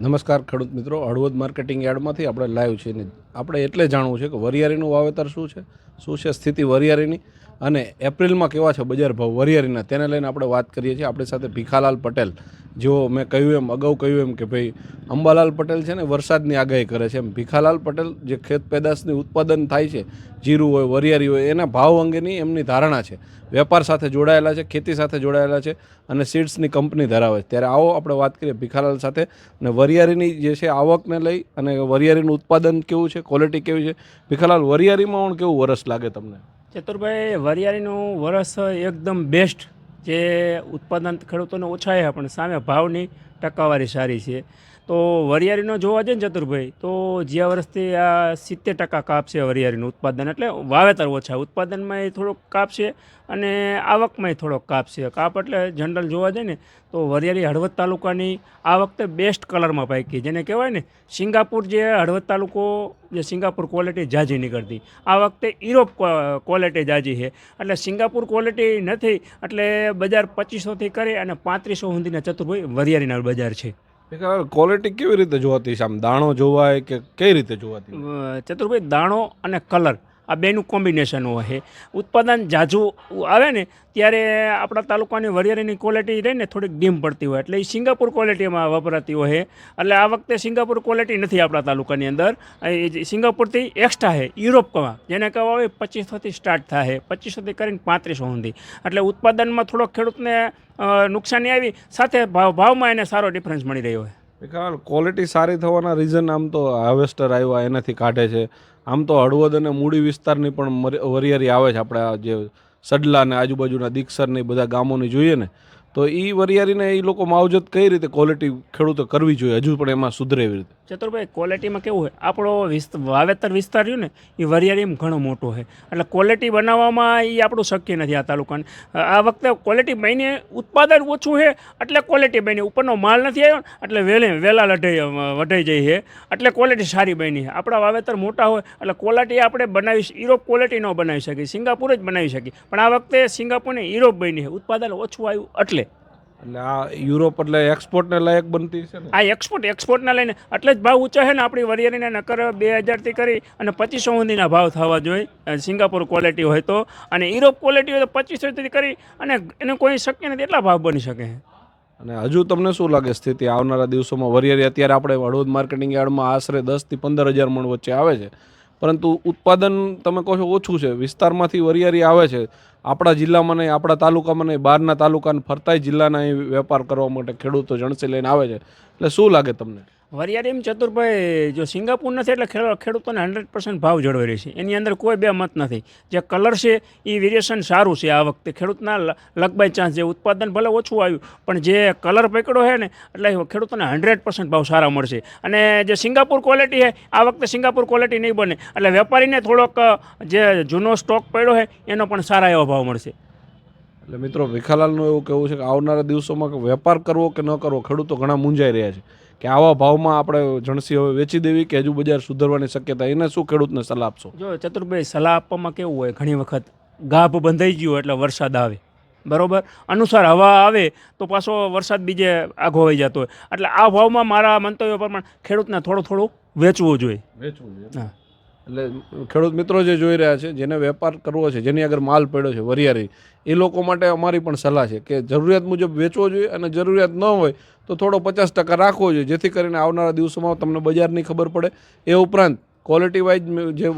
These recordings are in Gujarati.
નમસ્કાર ખેડૂત મિત્રો, હળવદ માર્કેટિંગ યાર્ડમાંથી આપણે લાઈવ છીએ ને આપણે એટલે જાણવું છે કે વરિયાળીનું વાવેતર શું છે? શું છે સ્થિતિ વરિયાળીની? અને એપ્રિલમાં કેવા છે બજાર ભાવ વરિયાળીના? તેને લઈને આપણે વાત કરીએ છીએ. આપણી સાથે ભીખાલાલ પટેલ. જેઓ મેં કહ્યું એમ, અગાઉ કહ્યું એમ કે ભાઈ, અંબાલાલ પટેલ છે ને વરસાદની આગાહી કરે છે. એમ ભીખાલાલ પટેલ જે ખેત પેદાશની ઉત્પાદન થાય છે, જીરું હોય, વરિયાળી હોય, એના ભાવ અંગેની એમની ધારણા છે. વેપાર સાથે જોડાયેલા છે, ખેતી સાથે જોડાયેલા છે અને સીડ્સની કંપની ધરાવે છે. ત્યારે આવો આપણે વાત કરીએ ભીખાલાલ સાથે. અને વરિયાળીની જે છે આવકને લઈ અને વરિયાળીનું ઉત્પાદન કેવું છે ક્વોલિટી કેવી છે? ભીખાલાલ, વરિયાળીમાં પણ કેવું વરસ લાગે તમને? ચતુરભાઈ, વરિયાળીનું વરસ એકદમ બેસ્ટ જે ઉત્પાદન ખેડૂતોને ઓછા છે પણ સામે ભાવની ટકાવારી સારી છે. તો વરિયાળીનો જોવા જઈએ ને ચતુરભાઈ, તો જ્યાં વર્ષથી આ સિત્તેર ટકા કાપ છે વરિયાળીનું ઉત્પાદન, એટલે વાવેતર ઓછા, ઉત્પાદનમાં થોડોક કાપ છે અને આવકમાંય થોડોક કાપ છે કાપ એટલે જનરલ જોવા જઈએ ને, તો વરિયાળી હળવદ તાલુકાની આ વખતે બેસ્ટ કલરમાં પાકી, જેને કહેવાય ને, સિંગાપુર જે હળવદ તાલુકો, જે સિંગાપુર ક્વોલિટી જાજી નીકળતી. આ વખતે યુરોપ ક્વોલિટી જાજી છે. એટલે સિંગાપુર ક્વોલિટી નથી, એટલે બજાર પચીસોથી કરી અને પાંત્રીસો સુધીના ચતુર્ભાઈ વરિયાળીના બજાર છે. ક્વોલિટી કેવી રીતે જોવાતી છે? આમ દાણો જોવાય કે કઈ રીતે જોવાતી ચતુરભાઈ, દાણો અને કલર આ બેનું કોમ્બિનેશન હોય. ઉત્પાદન જાજુ આવે ને, ત્યારે આપણા તાલુકાની વરિયાળીની ક્વોલિટી રહે ને થોડીક ડીમ પડતી હોય. એટલે એ સિંગાપુર ક્વોલિટીમાં વપરાતી હોય. એટલે આ વખતે સિંગાપુર ક્વોલિટી નથી આપણા તાલુકાની અંદર. સિંગાપુરથી એક્સ્ટ્રા છે યુરોપમાં જેને કહેવા હોય પચીસોથી સ્ટાર્ટ થાય પચીસોથી કરીને પાંત્રીસો સુધી. એટલે ઉત્પાદનમાં થોડોક ખેડૂતને નુકસાની આવી, સાથે ભાવ ભાવમાં એને સારો ડિફરન્સ મળી રહ્યો હોય ભીખાલાલ ક્વોલિટી સારી થવાના રીઝન આમ તો હાર્વેસ્ટર આવ્યા, એનાથી કાઢે છે. આમ તો હળવદ અને મૂડી વિસ્તારની પણ વરિયરી આવે છે. આપણે જે સડલા અને આજુબાજુના દીક્ષર ને બધા ગામોની જોઈએ ને તો એ વરિયાળીને એ લોકો માવજત કઈ રીતે ક્વોલિટી ખેડૂતો કરવી જોઈએ? હજુ પણ એમાં સુધરે એવી રીતે. ચતુરભાઈ ક્વોલિટીમાં કેવું હોય? આપણો વાવેતર વિસ્તાર રહ્યું ને એ વરિયાળીમાં ઘણો મોટો હોય એટલે ક્વોલિટી બનાવવામાં એ આપણું શક્ય નથી આ તાલુકાને. આ વખતે ક્વોલિટી બની, ઉત્પાદન ઓછું છે, એટલે ક્વોલિટી બની. ઉપરનો માલ નથી આવ્યો, એટલે વહેલે વહેલા લઢાઈ વઢાઈ જાય છે. એટલે ક્વોલિટી સારી બની છે. આપણા વાવેતર મોટા હોય, એટલે ક્વોલિટી આપણે બનાવી યુરોપ ક્વોલિટી ન બનાવી શકીએ. સિંગાપુર જ બનાવી શકીએ. પણ આ વખતે સિંગાપુરને યુરોપ બની છે. ઉત્પાદન ઓછું આવ્યું, એટલે. એટલે આ યુરોપ એટલે એક્સપોર્ટને લાયક બનતી છે ને? આ એક્સપોર્ટ એક્સપોર્ટના લઈને એટલે જ ભાવ ઊંચો છે ને આપણી વરિયાળીને નકર બે હજારથી કરી અને પચીસો સુધીના ભાવ થવા જોઈએ. સિંગાપુર ક્વોલિટી હોય તો. અને યુરોપ ક્વોલિટી હોય તો પચીસોથી કરી અને એને કોઈ શક્ય નથી એટલા ભાવ બની શકે. અને હજુ તમને શું લાગે સ્થિતિ? આવનારા દિવસોમાં વરિયાળી અત્યારે આપણે હળવદ માર્કેટિંગ યાર્ડમાં આશરે દસથી પંદર હજાર મણ વચ્ચે આવે છે. પરંતુ ઉત્પાદન તમે કહો છો ઓછું છે. વિસ્તારમાંથી વરિયાળી આવે છે. આપણા જિલ્લામાં નહીં, આપણા તાલુકામાં નહીં, બહારના તાલુકાને ફરતાય જિલ્લાના વેપાર કરવા માટે ખેડૂતો જણસી લઈને આવે છે. એટલે શું લાગે તમને? વરિયાળી એમ ચતુરભાઈ જો સિંગાપુર નથી એટલે ખેડૂ- ખેડૂતોને હંડ્રેડ પર્સન્ટ ભાવ જળવાઈ રહે છે. એની અંદર કોઈ બે મત નથી. જે કલર છે એ વેરિએશન સારું છે આ વખતે. ખેડૂતના લ- લક બાય ચાન્સ જે ઉત્પાદન ભલે ઓછું આવ્યું, પણ જે કલર પકડ્યો છે ને, એટલે ખેડૂતોને હંડ્રેડ પર્સન્ટ ભાવ સારા મળશે. અને જે સિંગાપુર ક્વોલિટી છે, આ વખતે સિંગાપુર ક્વોલિટી નહીં બને. એટલે વેપારીને થોડોક જે જૂનો સ્ટોક પડ્યો છે, એનો પણ સારા એવા ભાવ મળશે. એટલે મિત્રો, ભીખાલાલનું એવું કહેવું છે કે આવનારા દિવસોમાં વેપાર કરવો કે ન કરવો, ખેડૂતો ઘણા મૂંઝાઈ રહ્યા છે. કે આવા ભાવમાં આપણે જણસી હવે વેચી દેવી કે હજુ બજાર સુધરવાની શક્યતા એને શું ખેડૂતને સલાહ આપશો? જો ચતુરભાઈ સલાહ આપવામાં કેવું હોય ઘણી વખત ગાભ બંધાઈ ગયું હોય એટલે વરસાદ આવે. બરોબર? અનુસાર હવા આવે તો પાછો વરસાદ બીજે આઘો આવી જતો હોય. એટલે આ ભાવમાં મારા મંતવ્ય પ્રમાણે ખેડૂતને થોડું થોડું વેચવું જોઈએ. વેચવું હા. એટલે ખેડૂત મિત્રો જે જોઈ રહ્યા છે, જેને વેપાર કરવો છે, જેની આગળ માલ પડ્યો છે વરિયારી એ લોકો માટે અમારી પણ સલાહ છે કે જરૂરિયાત મુજબ વેચવો જોઈએ અને જરૂરિયાત ન હોય તો થોડો પચાસ ટકા રાખવો જોઈએ, જેથી કરીને આવનારા દિવસોમાં તમને બજારની ખબર પડે. એ ઉપરાંત ક્વોલિટી વાઇઝ જે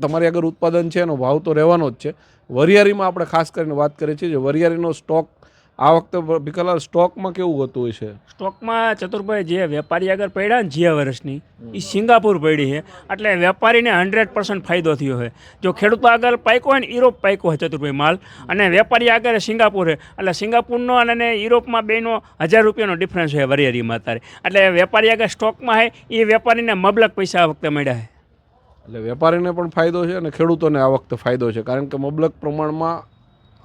તમારી આગળ ઉત્પાદન છે, એનો ભાવ તો રહેવાનો જ છે. વરિયાળીમાં આપણે ખાસ કરીને વાત કરીએ છીએ જે વરિયારીનો સ્ટોક આ વખતે ભીખાલાલ સ્ટોકમાં કેવું હોતું હોય છે? સ્ટોકમાં ચતુરભાઈ જે વેપારી આગળ પડ્યા ને જીયા વર્ષની એ સિંગાપુર પડી છે. એટલે વેપારીને હંડ્રેડ પર્સન્ટ ફાયદો થયો છે. જો ખેડૂતો આગળ પાક્યો હોય ને યુરોપ પાક્યો હોય ચતુરભાઈ માલ. અને વેપારી આગળ સિંગાપુર છે. એટલે સિંગાપુરનો અને યુરોપમાં બેનો હજાર રૂપિયાનો ડિફરન્સ હોય વરિયરીમાં અત્યારે. એટલે વેપારી આગળ સ્ટોકમાં છે એ વેપારીને મબલક પૈસા આ વખતે મળ્યા છે. એટલે વેપારીને પણ ફાયદો છે અને ખેડૂતોને આ વખતે ફાયદો છે. કારણ કે મબલક પ્રમાણમાં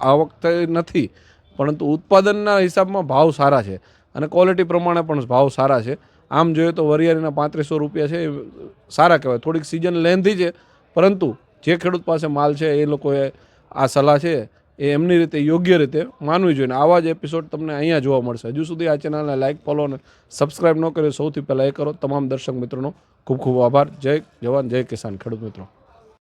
આ વખતે નથી. પરંતુ ઉત્પાદનના હિસાબમાં ભાવ સારા છે અને ક્વોલિટી પ્રમાણે પણ ભાવ સારા છે. આમ જોઈએ તો વરિયાળીના પાંત્રીસો રૂપિયા છે, એ સારા કહેવાય. થોડીક સિઝન લેન્ધી છે, પરંતુ જે ખેડૂત પાસે માલ છે, એ લોકોએ આ સલાહ છે, એ એમની રીતે યોગ્ય રીતે માનવી જોઈએ. આવા જ એપિસોડ તમને અહીંયા જોવા મળશે. હજુ સુધી આ ચેનલને લાઇક ફોલો અને સબસ્ક્રાઈબ ન કર્યો, સૌથી પહેલાં એ કરો. તમામ દર્શક મિત્રોનો ખૂબ ખૂબ આભાર. જય જવાન, જય કિસાન ખેડૂત મિત્રો.